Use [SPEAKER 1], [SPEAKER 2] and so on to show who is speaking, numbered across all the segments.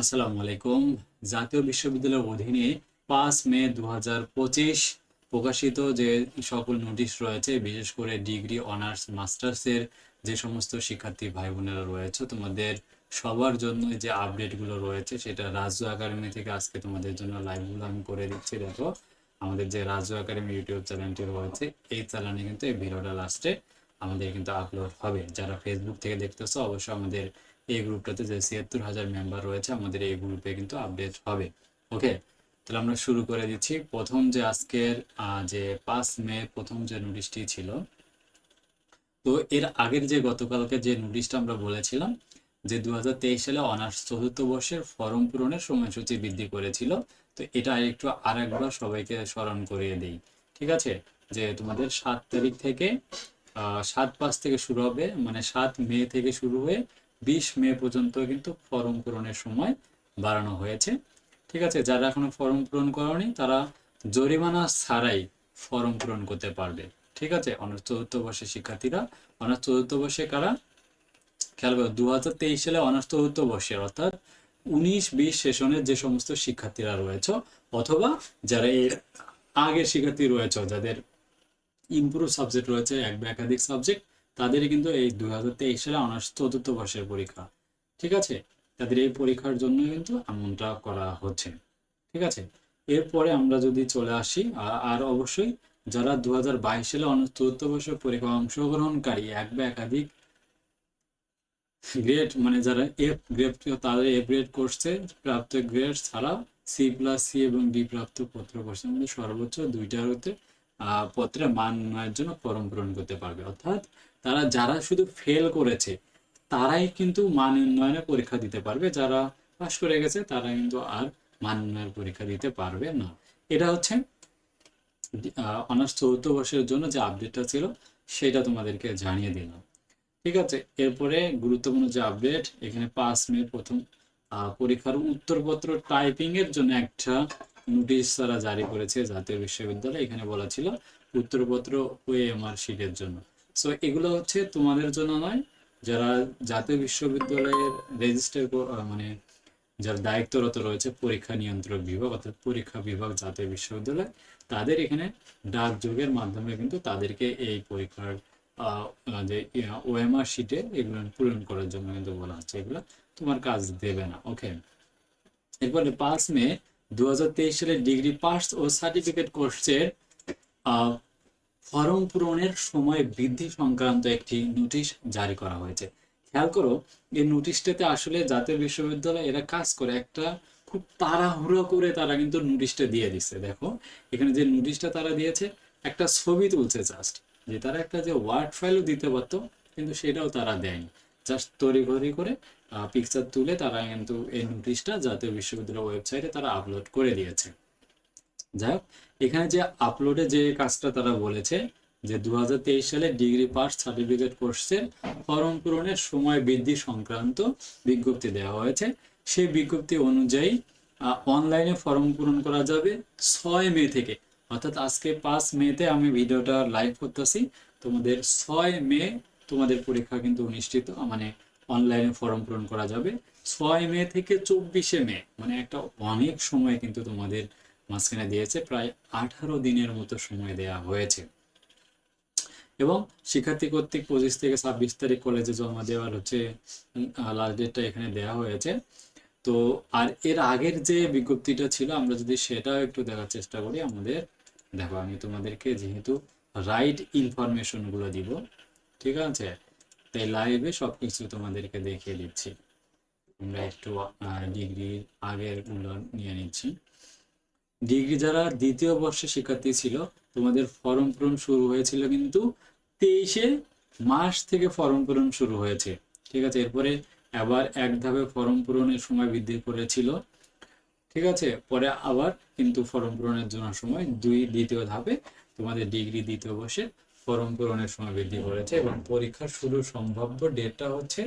[SPEAKER 1] আসসালামু আলাইকুম। জাতীয় বিশ্ববিদ্যালয়ের অধীনে পাঁচ মে দু প্রকাশিত যে সকল নোটিশ রয়েছে, বিশেষ করে ডিগ্রি, অনার্স, মাস্টার্সের যে সমস্ত শিক্ষার্থী ভাই বোনেরা রয়েছে, তোমাদের সবার জন্য যে আপডেটগুলো রয়েছে, সেটা রাজ্য একাডেমি থেকে আজকে তোমাদের জন্য লাইভগুলো আমি করে দিচ্ছি। দেখো, আমাদের যে রাজ্য একাডেমি ইউটিউব চ্যানেলটি রয়েছে, এই চ্যানেলে কিন্তু এই ভিডিওটা লাস্টে আমাদের কিন্তু আপলোড হবে। যারা ফেসবুক থেকে দেখতেছো, অবশ্যই আমাদের এই গ্রুপটাতে যে ছিয়াত্তর হাজার মেম্বার রয়েছে, আমাদের এই গ্রুপে কিন্তু আপডেট হবে। ওকে তাহলে আমরা শুরু করে দিচ্ছি। প্রথম যে আজকের যে পাঁচ মে প্রথম যে নোটিশটি ছিল, তো এর আগের যে গতকালকে যে নোটিশটা আমরা বলেছিলাম, যে দু সালে অনার্স চতুর্থ বর্ষের ফর্ম পূরণের সময়সূচি বৃদ্ধি করেছিল, তো এটা একটু আরেকবার সবাইকে স্মরণ করিয়ে দিই। ঠিক আছে? যে তোমাদের সাত তারিখ থেকে সাত পাঁচ থেকে শুরু হবে মানে সাত মে থেকে শুরু হয়ে বিশ মে পর্যন্ত কিন্তু ফর্ম পূরণের সময় বাড়ানো হয়েছে। ঠিক আছে, যারা এখনও ফর্ম পূরণ করেনি, তারা জরিমানা ছাড়াই ফর্ম পূরণ করতে পারবে। ঠিক আছে, অনার্স চতুর্থ বর্ষের শিক্ষার্থীরা, অনার্স চতুর্থ বর্ষে কারা? খেয়াল করো দু হাজার তেইশ সালে অনার্স চতুর্থ বর্ষের অর্থাৎ উনিশ বিশ সেশনের যে সমস্ত শিক্ষার্থীরা রয়েছে, অথবা যারা এর আগের শিক্ষার্থী রয়েছে, যাদের ইমপ্রুভ সাবজেক্ট রয়েছে, এক বা একাধিক সাবজেক্ট তাদেরই কিন্তু এই দুই হাজার তেইশ সালে অনার্স চতুর্থ বর্ষের পরীক্ষা। ঠিক আছে? তাদের এই পরীক্ষার জন্য কিন্তু এমনটা করা হচ্ছে। ঠিক আছে? এরপরে আমরা যদি চলে আসি আর অবশ্যই যারা দু হাজার বাইশ সালে অনার্স চতুর্থ বর্ষের পরীক্ষা অংশগ্রহণকারী, এক বা একাধিক গ্রেড মানে যারা এফ গ্রেড তাদের এফ গ্রেড করছে প্রাপ্ত গ্রেড ছাড়া সি প্লাস সি এবং ডি প্রাপ্ত পত্র কোর্সের মধ্যে সর্বোচ্চ দুইটার হতে পত্রে মান জন্য ফর্ম পূরণ করতে পারবে। অর্থাৎ তারা যারা শুধু ফেল করেছে, তারাই কিন্তু মান উন্নয়নের পরীক্ষা দিতে পারবে। যারা পাশ করে গেছে, তারা কিন্তু আর মান উন্নয়নের পরীক্ষা দিতে পারবে না। এটা হচ্ছে অনার্স চৌদ্দ বর্ষের জন্য যে আপডেটটা ছিল, সেটা তোমাদেরকে জানিয়ে দিলাম। ঠিক আছে? এরপরে গুরুত্বপূর্ণ যে আপডেট এখানে পাঁচ মে প্রথম পরীক্ষার উত্তরপত্র টাইপিং এর জন্য একটা নোটিশ তারা জারি করেছে জাতীয় বিশ্ববিদ্যালয়। এখানে বলা ছিল, উত্তরপত্র ওএমআর শিটের জন্য। সো এগুলো হচ্ছে তোমাদের জন্য নয়। যারা জাতীয় বিশ্ববিদ্যালয়ের রেজিস্টার মানে যারা দায়িত্বরত রয়েছে, পরীক্ষা নিয়ন্ত্রক বিভাগ অর্থাৎ পরীক্ষা বিভাগ, জাতীয় বিশ্ববিদ্যালয়, তাদের এখানে ডাকযোগের মাধ্যমে কিন্তু তাদেরকে এই পরীক্ষার যে ওএমআর শিটে এগুলো পূরণ করার জন্য কিন্তু বলা হচ্ছে। এগুলো তোমার কাজ দেবে না। ওকে এরপরে পাঁচ মে দু সালে ডিগ্রি পাস ও সার্টিফিকেট কোর্সের ফর্ম পূরণের সময় বৃদ্ধি সংক্রান্ত একটি নোটিশ জারি করা হয়েছে। খেয়াল করো, এই নোটিশটাতে আসলে জাতীয় বিশ্ববিদ্যালয় এরা কাজ করে একটা খুব তাড়াহুড়ো করে তারা কিন্তু নোটিশটা দিয়ে দিচ্ছে। দেখো, এখানে যে নোটিশটা তারা দিয়েছে, একটা ছবি তুলছে জাস্ট, যে তারা একটা যে ওয়ার্ড ফাইলও দিতে পারতো, কিন্তু সেটাও তারা দেয়নি। জাস্ট তড়িঘড়ি করে পিকচার তুলে তারা কিন্তু এই নোটিশটা জাতীয় বিশ্ববিদ্যালয়ের ওয়েবসাইটে তারা আপলোড করে দিয়েছে। যাই এখানে যে আপলোডে যে কাজটা তারা বলেছে, যে দু সালে ডিগ্রি পাস সার্টিফিকেট কোর্সের ফর্ম পূরণের সময় বৃদ্ধি সংক্রান্ত বিজ্ঞপ্তি দেওয়া হয়েছে। সেই বিজ্ঞপ্তি অনুযায়ী অনলাইনে ফর্ম পূরণ করা যাবে ছয় মে থেকে। অর্থাৎ আজকে পাঁচ মেতে আমি ভিডিওটা লাইভ করতেছি। তোমাদের ছয় মে তোমাদের পরীক্ষা কিন্তু অনুষ্ঠিত মানে অনলাইনে ফর্ম পূরণ করা যাবে। ছয় মে থেকে চব্বিশে মে মানে একটা অনেক সময় কিন্তু তোমাদের মাঝখানে দিয়েছে, প্রায় আঠারো দিনের মতো সময় দেয়া হয়েছে। এবং শিক্ষার্থী কর্তৃক পঁচিশ থেকে ছাব্বিশ তারিখ কলেজে জমা দেওয়ার হচ্ছে লাস্ট ডেটটা এখানে দেওয়া হয়েছে। তো, আর এর আগের যে বিজ্ঞপ্তিটা ছিল, আমরা যদি সেটাও একটু দেখার চেষ্টা করি, আমাদের, দেখো আমি তোমাদেরকে যেহেতু রাইট ইনফরমেশনগুলো দিব, ঠিক আছে? তাই লাইভে সবকিছু তোমাদেরকে দেখিয়ে দিচ্ছি। আমরা একটু ডিগ্রির আগেরগুলো নিয়ে নিচ্ছি। ডিগ্রি যারা দ্বিতীয় বর্ষের শিক্ষার্থী ছিল, তোমাদের ফর্ম পূরণ শুরু হয়েছিল কিন্তু তেইশে মাস থেকে ফর্ম পূরণ শুরু হয়েছে। ঠিক আছে, এরপরে আবার এক ধাপে ফর্ম পূরণের সময় বৃদ্ধি করেছিল। ঠিক আছে, পরে আবার কিন্তু ফর্ম পূরণের জন্য সময় দুই দ্বিতীয় ধাপে তোমাদের ডিগ্রি দ্বিতীয় বর্ষে ফর্ম পূরণের সময় বৃদ্ধি করেছে এবং পরীক্ষার শুরু সম্ভাব্য ডেটটা হচ্ছে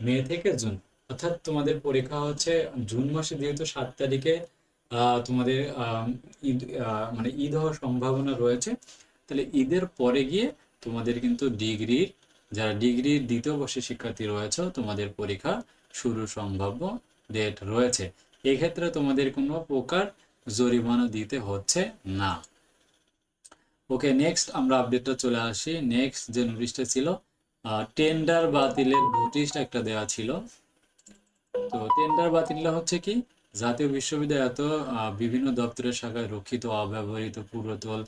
[SPEAKER 1] মে থেকে জুন। অর্থাৎ তোমাদের পরীক্ষা হচ্ছে জুন মাসে যেহেতু সাত তারিখে তোমাদের ঈদ মানে ঈদ হওয়ার সম্ভাবনা রয়েছে। তাহলে ঈদের পরে গিয়ে তোমাদের কিন্তু ডিগ্রির যারা ডিগ্রির দ্বিতীয় বর্ষের শিক্ষার্থী রয়েছে, তোমাদের পরীক্ষা শুরু সম্ভাব্য ডেট রয়েছে। এক্ষেত্রে তোমাদের কোনো প্রকার জরিমানা দিতে হচ্ছে না। ওকে নেক্সট আমরা আপডেটটা চলে আসি। নেক্সট যে নোটিশটা ছিল টেন্ডার বাতিলের নোটিশটা একটা দেওয়া ছিল। তো টেন্ডার বাতিলটা হচ্ছে কি? জাতীয় বিশ্ববিদ্যালয় এত বিভিন্ন দপ্তরের শাখায় রক্ষিত, অব্যবহৃত পুরাতন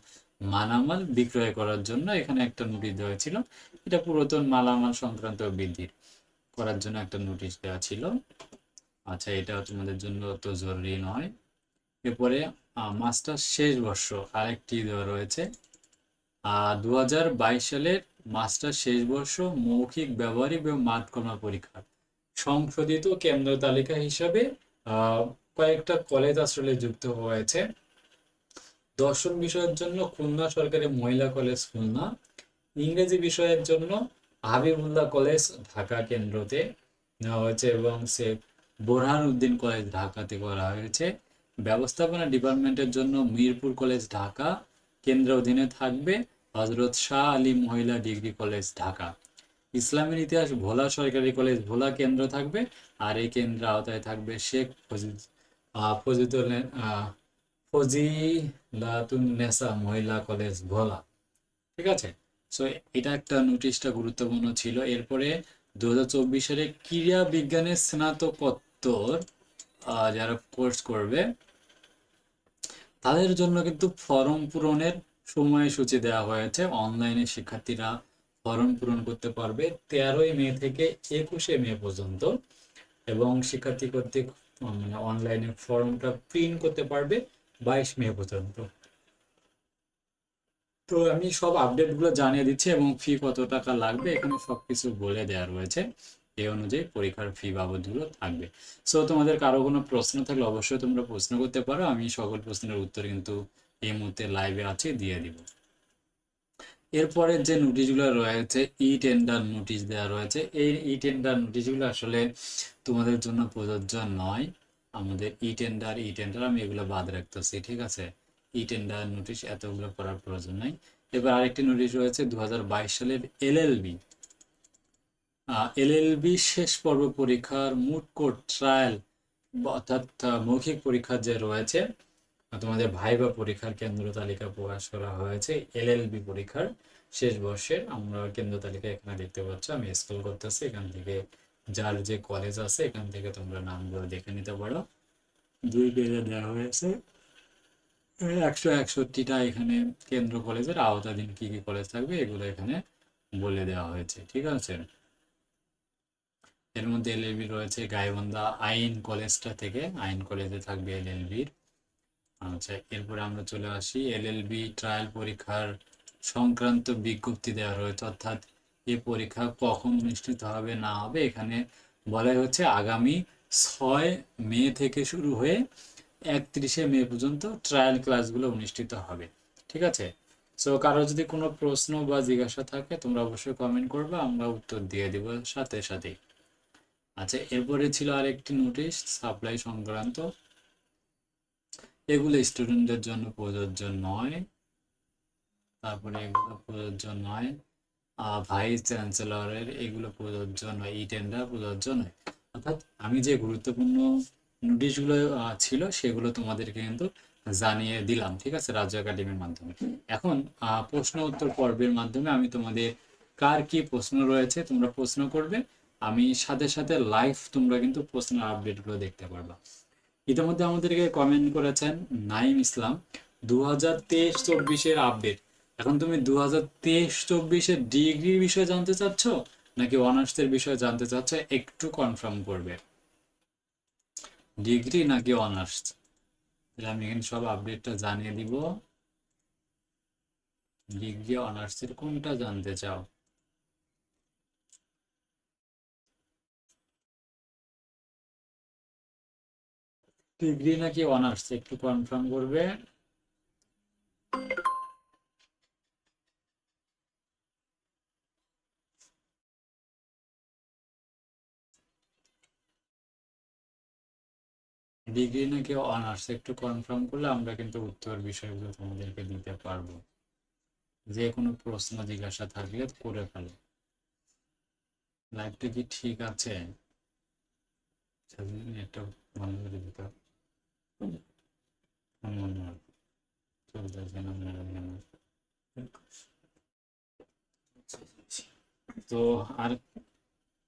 [SPEAKER 1] মালামাল বিক্রয় করার জন্য এখানে একটা নোটিশ দেওয়া ছিল। এটা পুরাতন মালামাল সংক্রান্ত বৃদ্ধির করার জন্য একটা নোটিশ দেওয়া ছিল। আচ্ছা এটা তোমাদের জন্য অত জরুরি নয়। এরপরে মাস্টার শেষ বর্ষ আরেকটি দেওয়া রয়েছে। দু হাজার বাইশ সালের মাস্টার শেষ বর্ষ মৌখিক ব্যবহারিক এবং মাঠকর্মা পরীক্ষা। সংশোধিত কেন্দ্র তালিকা হিসাবে কয়েকটা কলেজ আসলে যুক্ত হয়েছে। দর্শন বিষয়ের জন্য খুলনা সরকারি মহিলা কলেজ খুলনা, ইংরেজি বিষয়ের জন্য হাবিবুল্লাহ কলেজ ঢাকা কেন্দ্রতে নেওয়া হয়েছে এবং সে বোরহান উদ্দিন কলেজ ঢাকাতে করা হয়েছে। ব্যবস্থাপনা ডিপার্টমেন্টের জন্য মিরপুর কলেজ ঢাকা, কেন্দ্র অধীনে থাকবে হজরত শাহ আলী মহিলা ডিগ্রি কলেজ ঢাকা। ইসলামের ইতিহাস, ভোলা সরকারি কলেজ, ভোলা কেন্দ্র থাকবে আর এই কেন্দ্রের আওতায় থাকবে শেখ ফজিদ ফজিদুল মহিলা কলেজ, ভোলা। ঠিক আছে? সো এটা একটা নোটিশটা গুরুত্বপূর্ণ ছিল। এরপরে দু হাজার চব্বিশ সালে ক্রীড়া বিজ্ঞানের স্নাতকোত্তর যারা কোর্স করবে, তাদের জন্য কিন্তু ফর্ম পূরণের সময়সূচি দেওয়া হয়েছে। অনলাইনে শিক্ষার্থীরা ফর্ম পূরণ করতে পারবে তেরোই মে থেকে একুশে মে পর্যন্ত। এবং শিক্ষার্থী কর্তৃক মানে অনলাইনে ফর্মটা প্রিন্ট করতে পারবে বাইশ মে পর্যন্ত। তো আমি সব আপডেটগুলো জানিয়ে দিচ্ছি এবং ফি কত টাকা লাগবে এখানে সবকিছু বলে দেওয়া রয়েছে। এই অনুযায়ী পরীক্ষার ফি বাবদগুলো থাকবে। সো তোমাদের কারও কোনো প্রশ্ন থাকলে অবশ্যই তোমরা প্রশ্ন করতে পারো। আমি সকল প্রশ্নের উত্তর কিন্তু এই মুহূর্তে লাইভে আছে, দিয়ে দিব। এরপরে যে নোটিশগুলো রয়েছে ই টেন্ডার নোটিশ দেওয়া রয়েছে, এই ই টেন্ডার নোটিশগুলো আসলে তোমাদের জন্য প্রযোজ্য নয়। আমাদের ই টেন্ডার ই টেন্ডার আমি এগুলো বাদ রাখতেছি, ঠিক আছে? ই টেন্ডার নোটিশ এতগুলো করার প্রয়োজন নাই। এবার আরেকটি নোটিশ রয়েছে দু সালের এলএলবি এলএলবি শেষ পর্ব পরীক্ষার মুট কোর্ট ট্রায়াল অর্থাৎ মৌখিক পরীক্ষা যে রয়েছে তোমাদের ভাইবা পরীক্ষার কেন্দ্র তালিকা প্রকাশ করা হয়েছে এল এলএলবি পরীক্ষার শেষ বর্ষের। আমরা কেন্দ্র তালিকা এখানে দেখতে পাচ্ছ, আমি স্কুল করতেছি, এখান থেকে যার যে কলেজ আছে, এখান থেকে তোমরা নামগুলো দেখে নিতে পারো। দুই পেজে দেওয়া হয়েছে, একশো একষট্টিটা এখানে কেন্দ্র কলেজের আওতাধীন কি কি কলেজ থাকবে, এগুলো এখানে বলে দেওয়া হয়েছে, ঠিক আছে? এর মধ্যে এলএলবি রয়েছে, গাইবান্ধা আইন কলেজটা থেকে, আইন কলেজে থাকবে এল এলএলবির। আচ্ছা এরপরে আমরা চলে আসি। এলএলবি ট্রায়াল পরীক্ষার সংক্রান্ত বিজ্ঞপ্তি দেওয়া রয়েছে। অর্থাৎ এই পরীক্ষা কখন অনুষ্ঠিত হবে, না হবে, এখানে বলা হচ্ছে আগামী ছয় মে থেকে শুরু হয়ে একত্রিশে মে পর্যন্ত ট্রায়াল ক্লাসগুলো অনুষ্ঠিত হবে। ঠিক আছে? সো কারও যদি কোনো প্রশ্ন বা জিজ্ঞাসা থাকে, তোমরা অবশ্যই কমেন্ট করবে, আমরা উত্তর দিয়ে দিব সাথে সাথেই। আচ্ছা এরপরে ছিল আরেকটি নোটিশ সাপ্লাই সংক্রান্ত। এগুলো স্টুডেন্টদের জন্য প্রযোজ্য নয়। তারপরে এগুলো প্রযোজ্য নয়। ভাইস চ্যান্সেলরের এগুলো প্রযোজ্য নয় ই টেন্ডার প্রযোজ্য নয়। অর্থাৎ আমি যে গুরুত্বপূর্ণ নোটিশগুলো ছিল সেগুলো তোমাদেরকে কিন্তু জানিয়ে দিলাম, ঠিক আছে, রাজ্য একাডেমির মাধ্যমে। এখন প্রশ্ন উত্তর পর্বের মাধ্যমে আমি তোমাদের কার কি প্রশ্ন রয়েছে তোমরা প্রশ্ন করবে। আমি সাথে সাথে লাইভ তোমরা কিন্তু প্রশ্নের আপডেটগুলো দেখতে পারবা। ইতিমধ্যে আমাদেরকে কমেন্ট করেছেন নাইম ইসলাম দু হাজার তেইশ চব্বিশের আপডেট এখন তুমি দু হাজার তেইশ চব্বিশের ডিগ্রির বিষয়ে জানতে চাচ্ছ, নাকি অনার্সের বিষয়ে জানতে চাচ্ছ, একটু কনফার্ম করবে। ডিগ্রি নাকি অনার্স তাহলে আমি এখানে সব আপডেটটা জানিয়ে দিব। ডিগ্রি অনার্সের কোনটা জানতে চাও? ডিগ্রি নাকি অনার্স? একটু কনফার্ম করবে। ডিগ্রি নাকি অনার্স? একটু কনফার্ম করলে আমরা কিন্তু উত্তর বিষয়গুলো তোমাদেরকে দিতে পারব। যে কোনো প্রশ্ন জিজ্ঞাসা থাকলে করে ফেলো। লাইফটা কি ঠিক আছে? একটা বন্ধ করে দিতে হবে। তো আর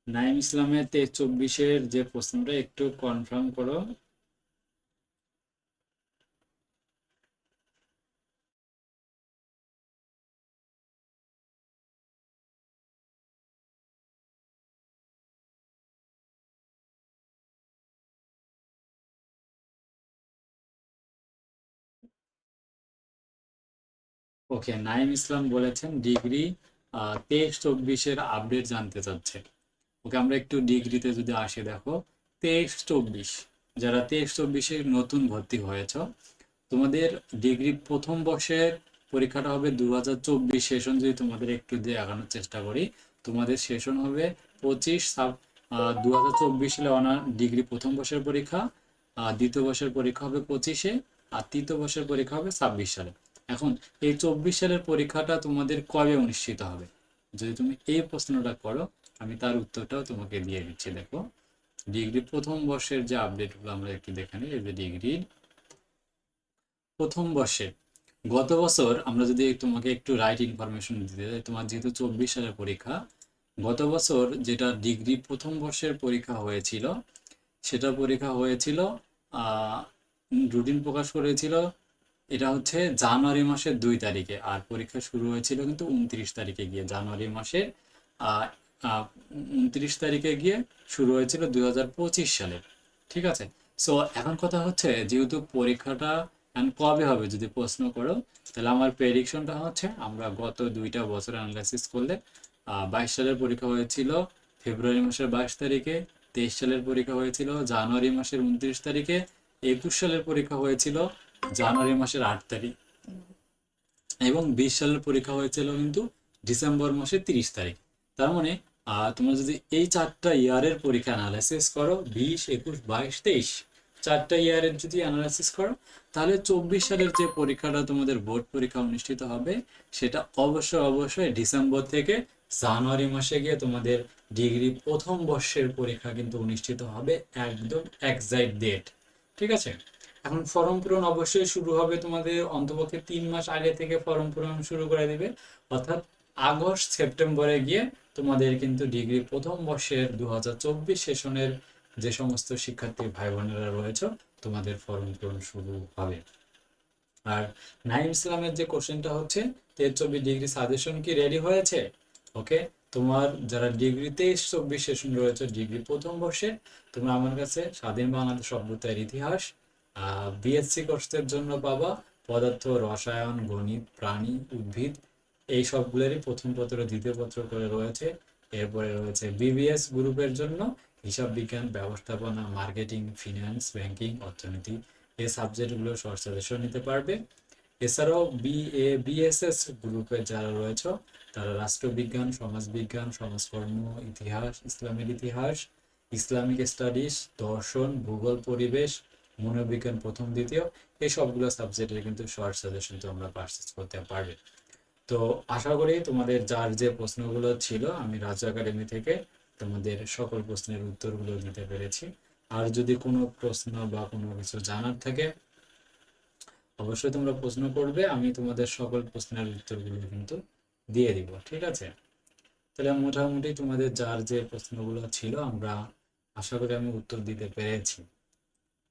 [SPEAKER 1] নাইম ইসলামের তে চব্বিশের যে প্রশ্নটা একটু কনফার্ম করো। ওকে নাইম ইসলাম বলেছেন ডিগ্রি তেইশ চব্বিশের আপডেট জানতে চাচ্ছে। ওকে, আমরা একটু ডিগ্রিতে যদি আসি, দেখো, তেইশ চব্বিশ, যারা তেইশ চব্বিশে নতুন ভর্তি হয়েছ, তোমাদের ডিগ্রি প্রথম বর্ষের পরীক্ষাটা হবে দু হাজার চব্বিশ সেশন, যদি তোমাদের একটু দিয়ে আগানোর চেষ্টা করি, তোমাদের সেশন হবে পঁচিশ সাব দু হাজার চব্বিশ অনার ডিগ্রি প্রথম বর্ষের পরীক্ষা দ্বিতীয় বর্ষের পরীক্ষা হবে পঁচিশে, আর তৃতীয় বর্ষের পরীক্ষা হবে ছাব্বিশ সালে। এখন এই চব্বিশ সালের পরীক্ষাটা তোমাদের কবে অনুষ্ঠিত হবে? যদি তুমি এই প্রশ্নটা করো, আমি তার উত্তরটাও তোমাকে দিয়ে দিচ্ছি, দেখো। ডিগ্রি প্রথম বর্ষের যে আপডেটগুলো আমরা একটু দেখে নিই যে ডিগ্রির। প্রথম বর্ষে, গত বছর আমরা যদি তোমাকে একটু রাইট ইনফরমেশন দিতে যাই, তোমার যেহেতু চব্বিশ সালের পরীক্ষা, গত বছর যেটা ডিগ্রি প্রথম বর্ষের পরীক্ষা হয়েছিল সেটা পরীক্ষা হয়েছিল রুটিন প্রকাশ করেছিল এটা হচ্ছে জানুয়ারি মাসের দুই তারিখে, আর পরীক্ষা শুরু হয়েছিল কিন্তু উনত্রিশ তারিখে গিয়ে, জানুয়ারি মাসের উনত্রিশ তারিখে গিয়ে শুরু হয়েছিল দুই হাজার পঁচিশ সালে, ঠিক আছে? সো এখন কথা হচ্ছে যেহেতু পরীক্ষাটা এখন কবে হবে যদি প্রশ্ন করো, তাহলে আমার প্রেডিকশনটা হচ্ছে আমরা গত দুইটা বছর অ্যানালাইসিস করলে বাইশ সালের পরীক্ষা হয়েছিল ফেব্রুয়ারি মাসের বাইশ তারিখে, তেইশ সালের পরীক্ষা হয়েছিল জানুয়ারি মাসের উনত্রিশ তারিখে, একুশ সালের পরীক্ষা হয়েছিল জানুয়ারি মাসের আট তারিখ। এবং বিশ সালের পরীক্ষা হয়েছিল কিন্তু ডিসেম্বর মাসের তিরিশ তারিখ। তার মানে তোমরা যদি এই চারটা ইয়ারের পরীক্ষা অ্যানালাইসিস করো, বিশ, একুশ, বাইশ, তেইশ, চারটা ইয়ারের যদি অ্যানালাইসিস করো, তাহলে চব্বিশ সালের যে পরীক্ষাটা তোমাদের বোর্ড পরীক্ষা অনুষ্ঠিত হবে, সেটা অবশ্যই অবশ্যই ডিসেম্বর থেকে জানুয়ারি মাসে গিয়ে তোমাদের ডিগ্রি প্রথম বর্ষের পরীক্ষা কিন্তু অনুষ্ঠিত হবে একদম একজাক্ট ডেট ঠিক আছে? এখন ফর্ম পূরণ অবশ্যই শুরু হবে তোমাদের অন্তপক্ষে তিন মাস আগে থেকে ফর্ম পূরণ শুরু করে দিবে। অর্থাৎ আগস্ট, সেপ্টেম্বরে গিয়ে তোমাদের কিন্তু ডিগ্রি প্রথম বর্ষের দু সেশনের যে সমস্ত শিক্ষার্থী ভাই বোনেরা রয়েছে, তোমাদের ফর্ম পূরণ শুরু হবে। আর নাইম ইসলামের যে কোশ্চেনটা হচ্ছে তেইশ চব্বিশ ডিগ্রি সাজেশন কি রেডি হয়েছে? ওকে, তোমার যারা ডিগ্রি তেইশ চব্বিশ সেশন রয়েছে, ডিগ্রি প্রথম বর্ষে, তোমরা আমার কাছে স্বাধীন বাংলাদেশ সভ্যতার ইতিহাস বিএসসি কোর্সের জন্য পাবা পদার্থ, রসায়ন, গণিত, প্রাণী, উদ্ভিদ, এই সবগুলোরই প্রথম পত্র, দ্বিতীয় পত্র করে রয়েছে। এরপরে রয়েছে বিবিএস গ্রুপের জন্য হিসাব বিজ্ঞান, ব্যবস্থাপনা মার্কেটিং ফিনান্স ব্যাংকিং অর্থনীতি। এই সাবজেক্টগুলো শর্ট নিতে পারবে। এছাড়াও বি এ বিএসএস গ্রুপের যারা রয়েছে, তারা রাষ্ট্রবিজ্ঞান, সমাজবিজ্ঞান, সমাজকর্ম, ইতিহাস, ইসলামের ইতিহাস, ইসলামিক স্টাডিজ দর্শন, ভূগোল, পরিবেশ মনোবিজ্ঞান প্রথম, দ্বিতীয়, এই সবগুলো সাবজেক্টের কিন্তু শর্ট সাজেশন তোমরা পারচেস করতে পারবে। তো আশা করি তোমাদের যার যে প্রশ্নগুলো ছিল, আমি রাজ্য একাডেমি থেকে তোমাদের সকল প্রশ্নের উত্তরগুলো দিতে পেরেছি। আর যদি কোনো প্রশ্ন বা কোনো কিছু জানার থাকে, অবশ্যই তোমরা প্রশ্ন করবে, আমি তোমাদের সকল প্রশ্নের উত্তরগুলো কিন্তু দিয়ে দিব, ঠিক আছে? তাহলে মোটামুটি তোমাদের যার যে প্রশ্নগুলো ছিল, আমরা আশা করি আমি উত্তর দিতে পেরেছি।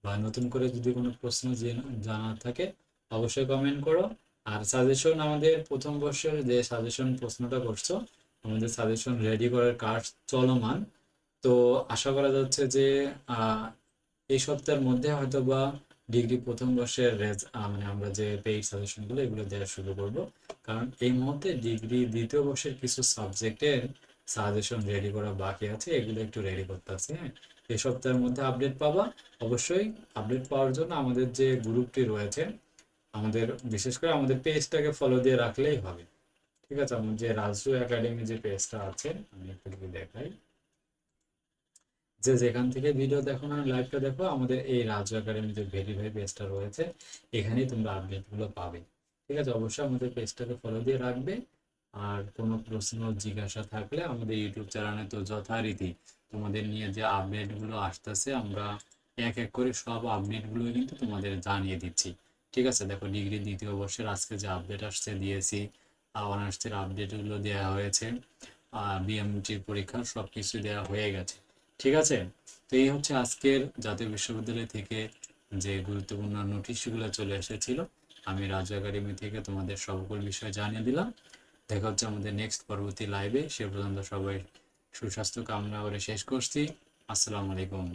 [SPEAKER 1] বা নতুন করে যদি কোনো প্রশ্ন জানার থাকে, অবশ্যই কমেন্ট করো। আর সাজেশন আমাদের প্রথম বর্ষের যে সাজেশন প্রশ্নটা করছ, আমাদের সাজেশন রেডি করার কাজ চলমান। তো আশা করা যাচ্ছে যে এই সপ্তাহের মধ্যে হয়তো বা ডিগ্রি প্রথম বর্ষের মানে আমরা যে পেইড সাজেশনগুলো এগুলো দেওয়া শুরু করব। কারণ এই মুহূর্তে ডিগ্রি দ্বিতীয় বর্ষের কিছু সাবজেক্টের সাজেশন রেডি করা বাকি আছে, এগুলো একটু রেডি করতে আছে হ্যাঁ। এই সপ্তাহের মধ্যে আপডেট পাবা। অবশ্যই আপডেট পাওয়ার জন্য আমাদের যে গ্রুপটি রয়েছে, আমাদের বিশেষ করে আমাদের পেজটাকে ফলো দিয়ে রাখলেই হবে। ঠিক আছে, আমার যে রাজু একাডেমি যে পেজটা আছে, আমি একটু দেখাই। যে যেখান থেকে ভিডিও দেখো না লাইভটা দেখো, আমাদের এই রাজু একাডেমি যে ভেরিফাই পেজটা রয়েছে, এখানেই তোমরা আপডেটগুলো পাবে। ঠিক আছে, অবশ্যই আমাদের পেজটাকে ফলো দিয়ে রাখবে। আর কোনো প্রশ্ন, জিজ্ঞাসা থাকলে আমাদের ইউটিউব চ্যানেলে তো যথারীতি তোমাদের নিয়ে যে আপডেটগুলো আসতেছে, আমরা এক এক করে সব আপডেটগুলো কিন্তু তোমাদের জানিয়ে দিচ্ছি। ঠিক আছে? দেখো, ডিগ্রি দ্বিতীয় বর্ষের আজকে যে আপডেট আসছে, দিয়েছি। অনার্সের আপডেটগুলো দেওয়া হয়েছে। বিএমটির পরীক্ষা সব কিছু দেওয়া হয়ে গেছে। ঠিক আছে? তো এই হচ্ছে আজকের জাতীয় বিশ্ববিদ্যালয় থেকে যে গুরুত্বপূর্ণ নোটিশগুলো চলে এসেছিল, আমি রাজু একাডেমি থেকে তোমাদের সকল বিষয় জানিয়ে দিলাম। দেখা হচ্ছে আমাদের নেক্সট পরবর্তী লাইভে সে পর্যন্ত সবাই সুস্বাস্থ্য কামনা করে শেষ করছি। আসসালামু আলাইকুম।